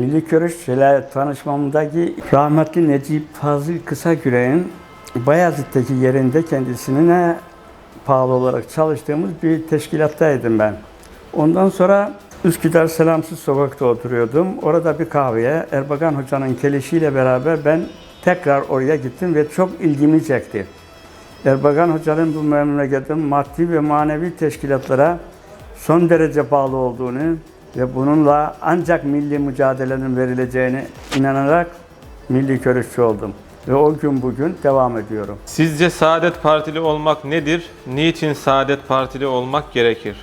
Milli Görüş tanışmamdaki rahmetli Necip Fazıl Kısaküre'nin Bayezid'deki yerinde kendisine pahalı olarak çalıştığımız bir teşkilattaydım ben. Ondan sonra Üsküdar Selamsız Sokak'ta oturuyordum. Orada bir kahveye Erbakan Hoca'nın kelişiyle beraber ben tekrar oraya gittim ve çok ilgimi çekti. Erbakan Hoca'nın bu memleketin maddi ve manevi teşkilatlara son derece bağlı olduğunu ve bununla ancak milli mücadelenin verileceğine inanarak milli görüşçü oldum. Ve o gün bugün devam ediyorum. Sizce Saadet Partili olmak nedir? Niçin Saadet Partili olmak gerekir?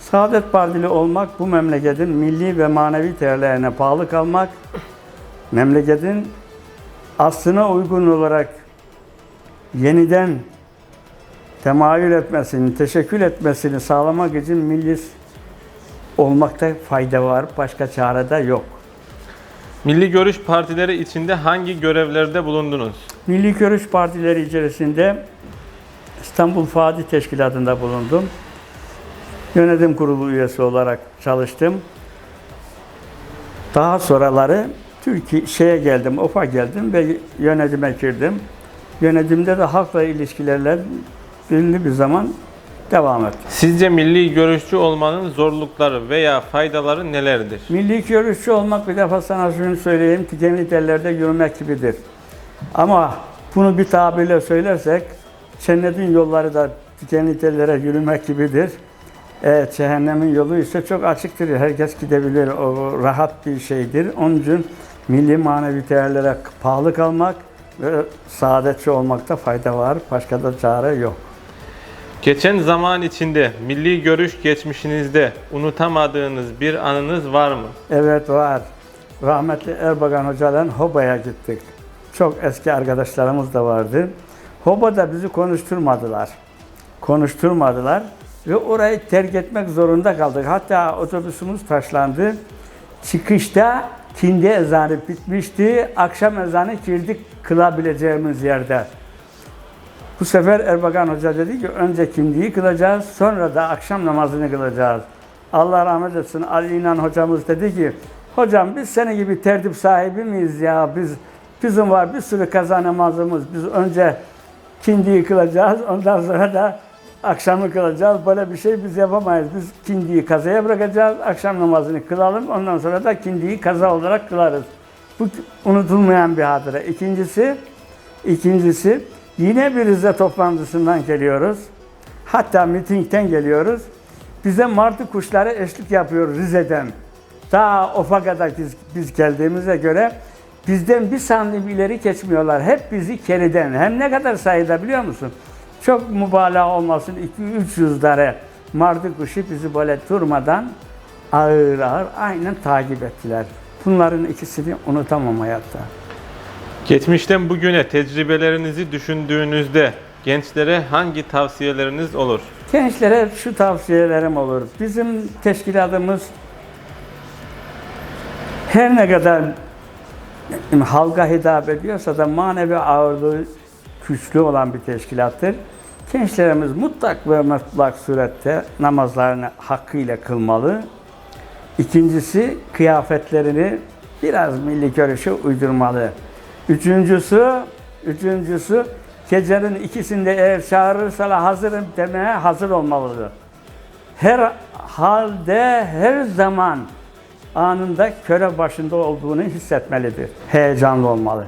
Saadet Partili olmak bu memleketin milli ve manevi değerlerine bağlı kalmak, memleketin aslına uygun olarak yeniden temayül etmesini, teşekkül etmesini sağlamak için milli olmakta fayda var. Başka çare de yok. Milli Görüş partileri içinde hangi görevlerde bulundunuz? Milli Görüş Partileri içerisinde İstanbul Fatih Teşkilatı'nda bulundum. Yönetim kurulu üyesi olarak çalıştım. Daha sonraları Türkiye şeye geldim, OFA geldim ve yönetime girdim. Yönetimde de halkla ilişkilerle belirli bir zaman devam ettim. Sizce milli görüşçü olmanın zorlukları veya faydaları nelerdir? Milli görüşçü olmak bir defa sana şunu söyleyeyim, dikenli tellerde yürümek gibidir. Ama bunu bir tabirle söylersek, cennetin yolları da dikenli tellere yürümek gibidir. Evet, cehennemin yolu ise çok açıktır. Herkes gidebilir. O rahat bir şeydir. Onun için milli manevi değerlere pahalı kalmak ve saadetçi olmakta fayda var. Başka da çare yok. Geçen zaman içinde milli görüş geçmişinizde unutamadığınız bir anınız var mı? Evet var. Rahmetli Erbakan Hoca'yla Hoba'ya gittik. Çok eski arkadaşlarımız da vardı. Hoba'da bizi konuşturmadılar. Konuşturmadılar ve orayı terk etmek zorunda kaldık. Hatta otobüsümüz taşlandı. Çıkışta kindi ezanı bitmişti. Akşam ezanı girdik kılabileceğimiz yerde. Bu sefer Erbakan Hoca dedi ki önce kindiyi kılacağız, sonra da akşam namazını kılacağız. Allah rahmet etsin Ali İnan hocamız dedi ki hocam biz senin gibi tertip sahibi miyiz ya biz bizim var bir sürü kaza namazımız biz önce kindiyi kılacağız ondan sonra da akşamı kılacağız böyle bir şey biz yapamayız biz kindiyi kazaya bırakacağız akşam namazını kılalım ondan sonra da kindiyi kaza olarak kılarız. Bu unutulmayan bir hatıra. İkincisi İkincisi yine bir Rize toplantısından geliyoruz. Hatta mitingden geliyoruz. Bize martı kuşları eşlik yapıyor Rize'den. Daha Ofaka'da biz, biz geldiğimize göre bizden bir santim ileri geçmiyorlar. Hep bizi keriden. Hem ne kadar sayıda biliyor musun? Çok mübalağa olmasın 2-300 tane martı kuşu bizi böyle durmadan ağır ağır aynen takip ettiler. Bunların ikisini unutamam hayatta. Geçmişten bugüne tecrübelerinizi düşündüğünüzde gençlere hangi tavsiyeleriniz olur? Gençlere şu tavsiyelerim olur. Bizim teşkilatımız her ne kadar halka hitap ediyorsa da manevi ağırlığı güçlü olan bir teşkilattır. Gençlerimiz mutlak ve mutlak surette namazlarını hakkıyla kılmalı. İkincisi kıyafetlerini biraz milli görüşe uydurmalı. Üçüncüsü, üçüncüsü gecenin ikisinde eğer çağırırsalar hazırım demeye hazır olmalıdır. Her halde, her zaman anında köre başında olduğunu hissetmelidir. Heyecanlı olmalı.